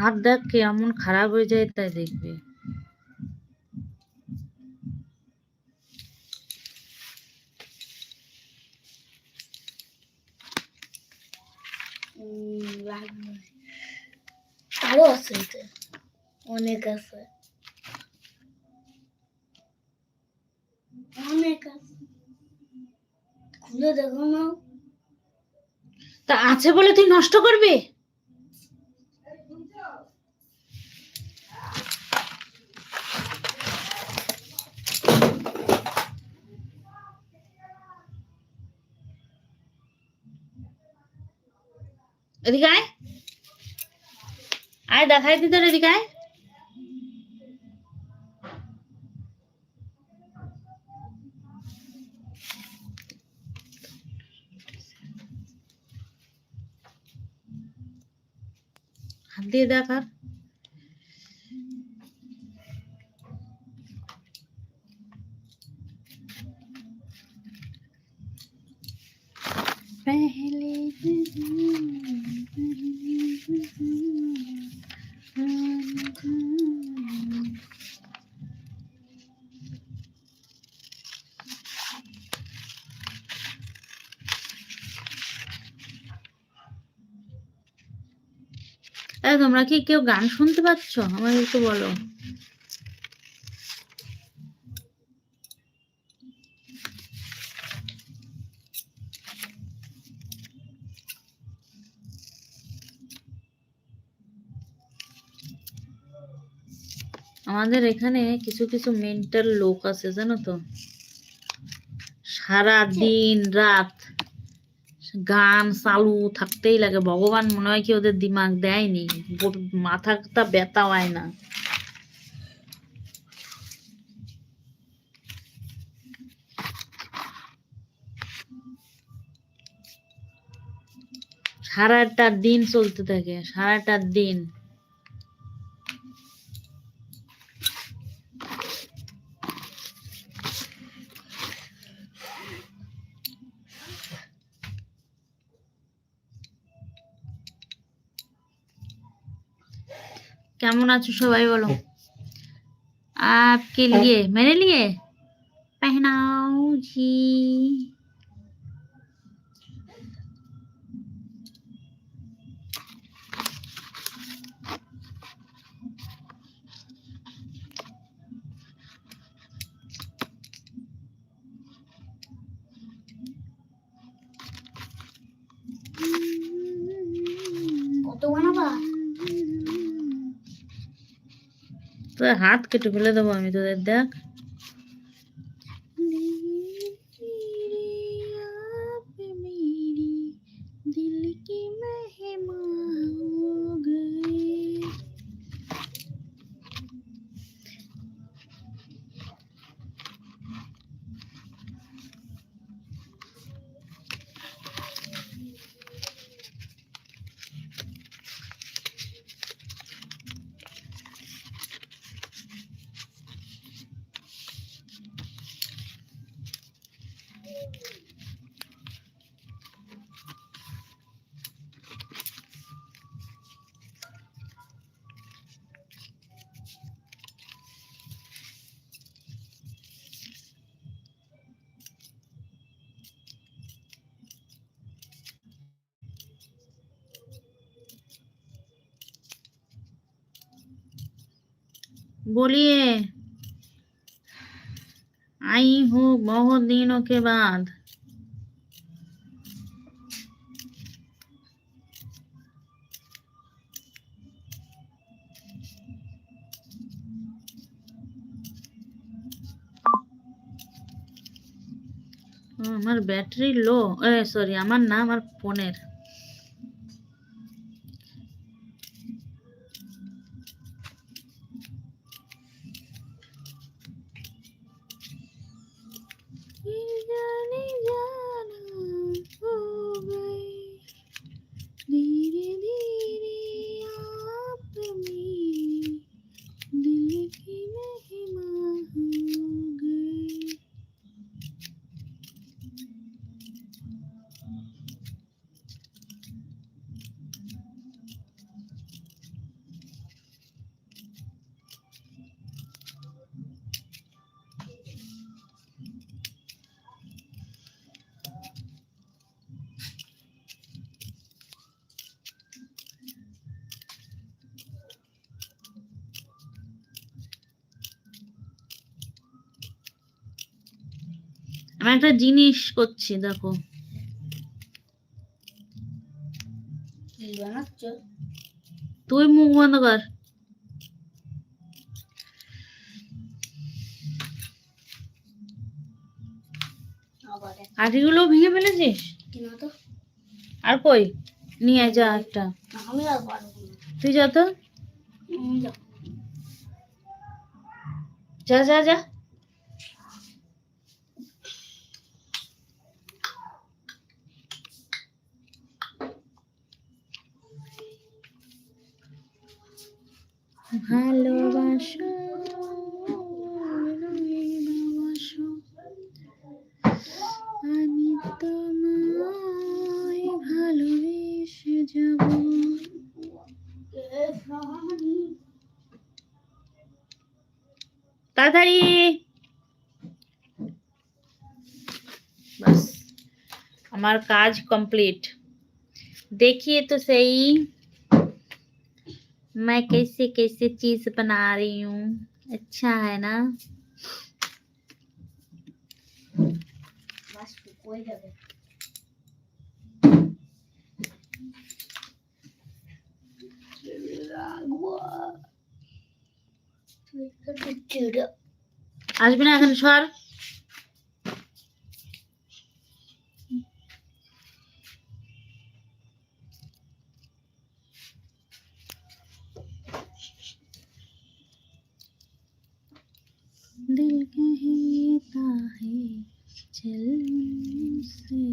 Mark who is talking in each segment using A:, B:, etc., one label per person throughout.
A: হাত দেখ কেমন খারাপ হয়ে যায় তাই দেখবি।
B: আরও আছে অনেক আছে। অনেক আছে। খুলে দেখো না।
A: তা আছে বলে তুই নষ্ট করবি? এদিকে আয় আয় দেখাই দিতে এদিকে আয় হাত দিয়ে দেখ আর पहले এই তোমরা কি কেউ গান শুনতে পাচ্ছ আমাকে একটু বলো আমাদের এখানে কিছু কিছু মেন্টাল লোক আছে, জানো তো? সারা দিন রাত গান চালু থাকতেই লাগে। ভগবান মনে হয় কি ওদের দিমাগ দেয়নি। মাথাটা ব্যথা হয় না। সারাটা দিন চলতে থাকে, সারাটা দিন। কেমন আছো সবাই বলো आपके लिए मेरे लिए पहनाओ जी
B: কত বানাবা
A: হাত কেটে ফেলে দেবো আমি তোদের দেখ। बोलिए आई हूँ बहुत दिनों के बाद ও, আমার ব্যাটারি লো সরি আমার না আমার ফোনের আমি একটা জিনিস করছি দেখো। তুই মুখ বন্ধ কর। আটিগুলো ভেঙে ফেলেছিস? আর কই? নিয়ে যা একটা। তুই যা তো। যা যা যা। তাড়াতাড়ি बस আমার কাজ कंप्लीट देखिए तो सही मैं कैसे कैसे चीज बना रही हूँ अच्छा है ना
B: বাস কই যাবে চিড়া
A: আসবি না এখন সর दिल कहता है चल से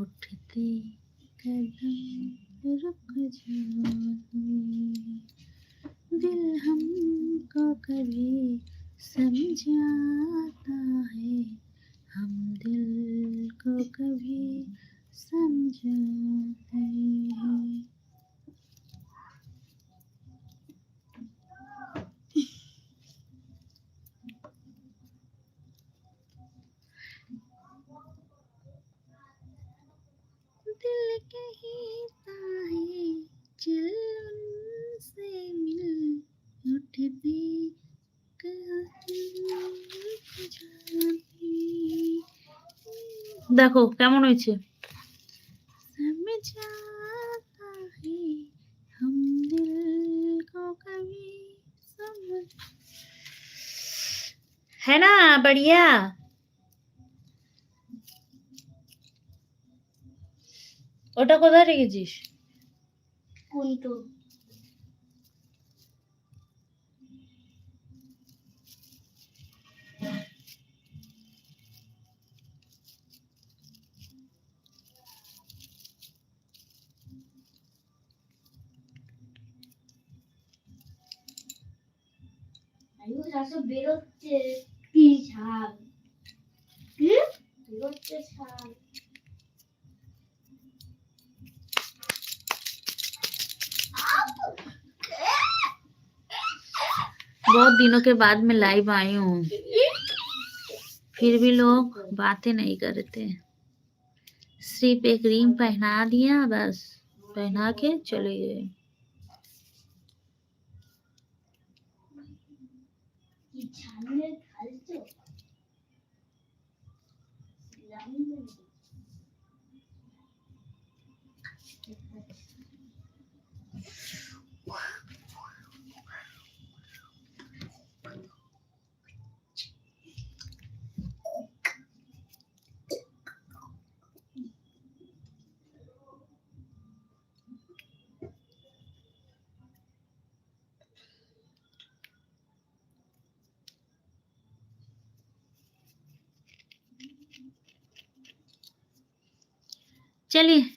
A: उठते कदम रुक जाए दिल हमको कभी समझाता है। हम दिल को कभी समझाते हैं। दिल कहता है चल দেখো কেমন হয়েছে समझाता है हम दिल को कभी समझ है ना बढ़िया ওটা কোথায় রেখেছিস
B: কোনটো আয়ু শাসক বেরোচ্ছে কি ছাল কি বেরোচ্ছে ছাল
A: बहुत दिनों के बाद मैं लाइव आई हूँ फिर भी लोग बातें नहीं करते सिर्फ एक रिंग पहना दिया बस पहना के चले गए
B: 이 잔을
A: 가져. 라면 와. 建立